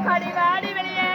கடிவாடி வெளியே.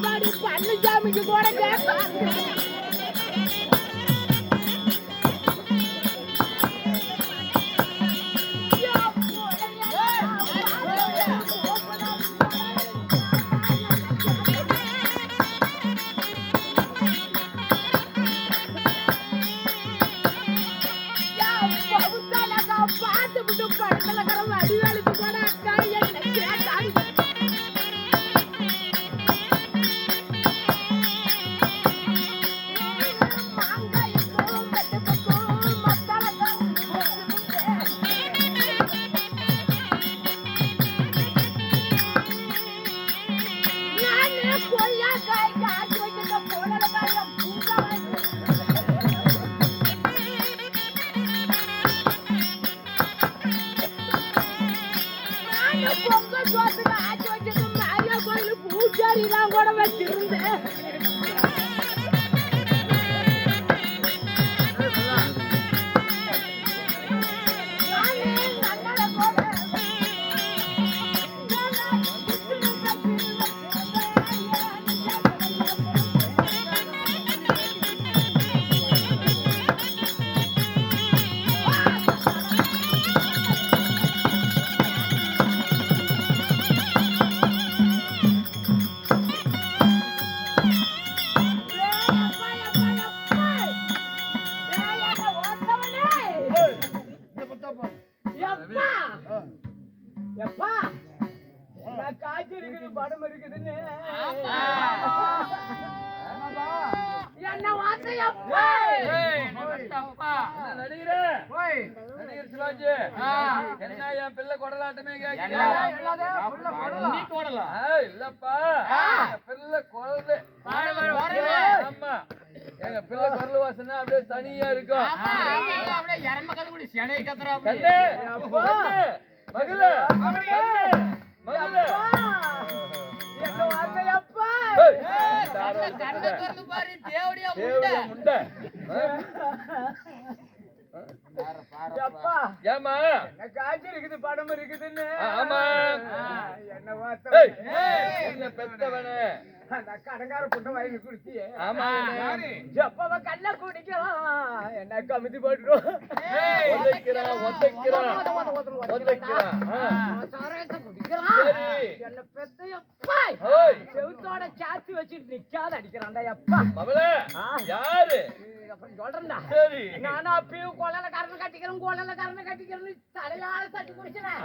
எடப்பாடி பழனிசாமிக்கு கூட கேட்பாங்க என்ன என் பிள்ளை கொடலாட்டமே கொடலாம் இல்லப்பா. என் பிள்ளை குரல் ஆமா. எங்க பிள்ளை குரல் வாசனை அப்படியே தனியா இருக்கும் எப்பா ஏமா என்ன காய்ச்சி இருக்குது படம் இருக்குதுன்னு. ஆமா. என்ன வார்த்தை? பெத்தவனே? கடங்கார புட்ட வாங்கி குடிச்சியே ஆமா எப்பவ கல்ல குடிக்கலாம் என்ன கமிதி போட்டுரும்? ஒதைக்கிறான் ஒதைக்கிறான் ஒதைக்கிறான். சரி. என்ன பெத்த எப்பா செவுத்தோட சாத்தி வச்சுட்டு நிக்காத அடிக்கிறான்டா எப்பா. யாரு? அப்புறம் சொல்றேன்டா. சரி. நானா அப்பயும் கொள்ளல கரணம் கட்டிக்கிறேன் கொள்ளல கரணம் கட்டிக்கிறேன்னு தலையால தட்டி குடிச்சனேன்.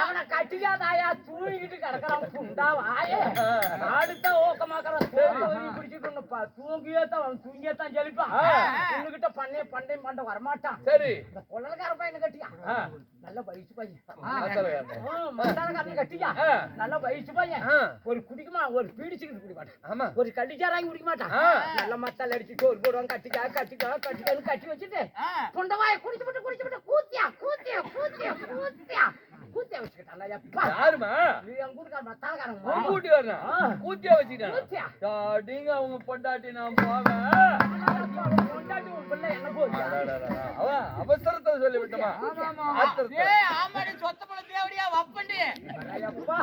அவனை கட்டிக்காதாயா தூங்கிட்டு கிடக்குறான் புண்டா வாயே. அடுத்த ஓக்கமாக்குறான் குடிச்சிட்டு இருந்தப்பா தூங்கியே தான் அவன் தூங்கியே தான் ஜெலிப்பான் பண்ணே வரமாட்டான். சரி. இந்த கொள்ளலக்கார பையனை கட்டியா. நல்ல வயசு பையன். மத்தாளக்காரனை கட்டியா. நல்ல வயசு பையன். ஒரு குடிக்குமா ஒரு பீடிச்சுக்கிட்டு குடிக்க மாட்டான் ஆமா. ஒரு குடிக்க மாட்டான். நல்ல மத்தால் அடிச்சு சோறு போடுவான் கட்டிக்கா கட்டிக்கா கட்டிக்கான்னு கட்டி வச்சுட்டு புண்டவாய குடிச்சு விட்டு குடிச்சு விட்டு கூத்தியா கூத்தியா கூத்தியா கூத்தியா. கூத்தியா வச்சுக்கிட்டான் யாருமா நீ. கூத்தியா வச்சுக்கிட்டான்? அவங்க பொண்டாட்டி நான் போவேன் கொண்டாட்டி உன் பிள்ளை என்ன போகுது அவன் அவசரத்தை சொல்லி விட்டமா. எப்பா?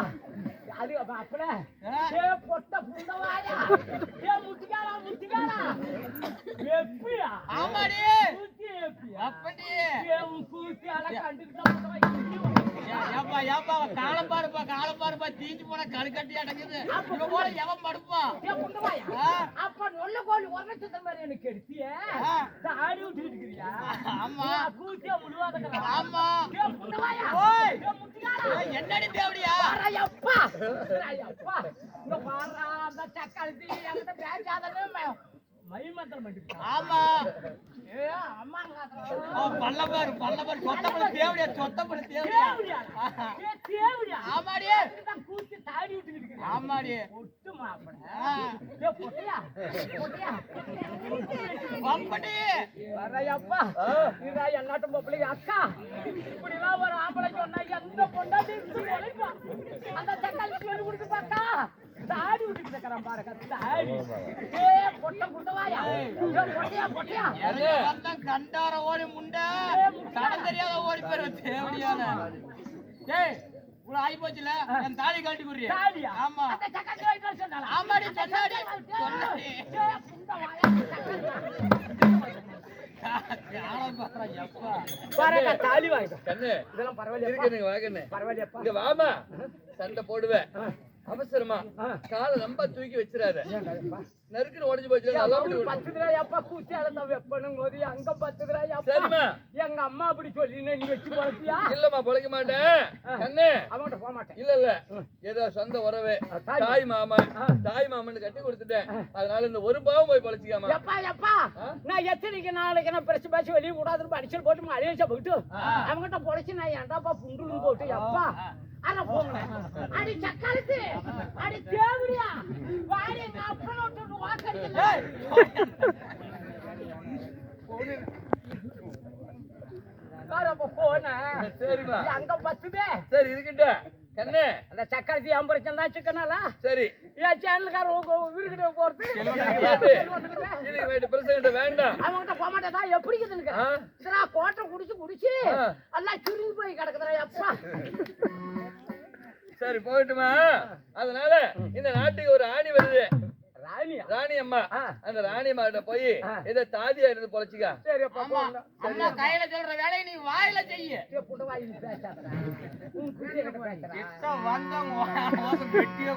அது அப்ப அப்பல ஏ பொட்ட புண்டவாயா ஏ முட்டிக்காரா முட்டிக்காரா எப்பியா கூத்தி எப்பியா ஏ உன் கூத்தி அல கண்டுக்கிட்ட புண்டவாய் காலம் பாருப்பா காலம் பாருப்பா தீஞ்சு போன கருக்கட்டி அடங்குது இவன் போல எவன் படுப்பான் ஏ புண்டவாயா. அப்ப நொல்ல கோழி லட்சத்து மாதிரி எனக்கு எடுத்தியே. ஆடி விட்டுக்கிட்டு இருக்கிறியா? ஆமா. கூத்தியா முழுவாத ஆமா. ஏ புண்டவாயா ஓய். என்னடி தேவடியா பாராயப்பா பாராயப்பா இந்த பாரா அந்த சக்காளத்தி என்கிட்ட பேசாதன்னு மைமந்திரம் பண்ணிட்டு ஆமா. ஏ அம்மாங்க அவன் பல்ல பாரு பல்ல பாரு சொத்தப்பட தேவடியா சொத்தப்பட தேவடியா. தேவடியா? ஏ தேவடியா? ஆமாடி. தான் கூத்தி தாடி விட்டுக்கிட்டு இருக்கிறேன். ஆமாடி. ஒட்டு மாப்பட பொட்டையா? பொட்டையா? வரையப்பா இதா பொம்பளைங்க அக்கா. இப்படிலாம் ஒரு ஆம்பளை சொன்னா எந்த பொண்டாட்டி இப்படி அந்த தக்காளி சொல்லி கொடுத்து பார்த்தா. தாடி விட்டுட்டு இருக்கிறான் பாருங்க தாடி ஏ பொட்டை குண்டவாயா? ஏ பொட்டையா பொட்டையா? எனக்கு வந்தான் கண்டார ஓடி முண்டை. தடம் தெரியாத ஓடி பேர் தேவடியான டேய் இவ்வளவு ஆகி போச்சுல? என் தாலி கழட்டி குடுறி தாலியா? ஆமா. அந்த சக்கரத்தை வாங்கிட்டு வர சொன்னாளா? ஆமாடி சொன்னாடி. சொன்னாடி. ஏய், புண்டை வாயா, சக்கரத்தை. காலம் பாக்குறா எப்பா? பாருங்க, தாலி வாங்கிட்டு வா. கண்ணு. இதெல்லாம் வாங்கண்ணே பரவாயில்லையாப்பா இங்க வாமா. சண்டை போடுவேன். அவசரமா. காலை ரொம்ப தூக்கி வச்சிடாத? நறுக்குன்னு உடஞ்சு போச்சு பத்து தடவையாப்பா கூச்சி அளந்த வெப்பனும் போது அங்க பத்து. எங்க அம்மா அப்படி சொல்லினே நீ வச்சு இல்லம்மா பொழைக்க மாட்டேன். கண்ணு. அவன்கிட்ட போக மாட்டேன். இல்ல இல்ல. ஏதோ சொந்த உறவு. தாய் மாமா. தாய் மாமன். கட்டி கொடுத்துட்டேன். அதனால இந்த ஒரு பாவம் போய் பொழைச்சிக்காமா. எப்பா எப்பா? நான் எத்தனைக்கு நாளைக்கு நான் பிரச்சு பேசி வெளியே கூடாதுன்னு அடிச்சல் போட்டு மலையை போயிட்டு அவங்ககிட்ட பொழைச்சு நான் ஏன்டாப்பா புண்டுன்னு போட்டு எப்பா? அட போங்க. அடி அடி தேவடியா. வாடி எங்க அப்பனை விட்டு வாக்கடிக்க அப்ப போனேன் சரிம்மா. அங்க பத்துதே. சரி இருக்கட்டும் கண்ணு. அந்த சக்கரத்தி பிரச்சனை தான் சிக்கனாலா சரி. என் சேனலுக்காரன் வீட்டுக்கிட்ட போறது? வேண்டாம். அவன்கிட்ட போக மாட்டேதா எப்படி இருக்குதுன்னு ஆ? இதா கோட்டை குடிச்சு குடிச்சு. எல்லாம் சுருங்கி போய் கிடக்குதுடா எப்பா. சரி போகட்டுமா? அதனால இந்த நாட்டுக்கு ஒரு ஆணி வருது. ராணி அம்மா. அந்த ராணி அம்மாட்ட போய் ஆ. இதை தாதியா இருந்து பொழைச்சிக்கா. சரி அப்பா ஆமா அம்மா கையில சொல்ற வேலையை நீ வாயில செய்ய. கிட்ட வந்தவங்க வெட்டியே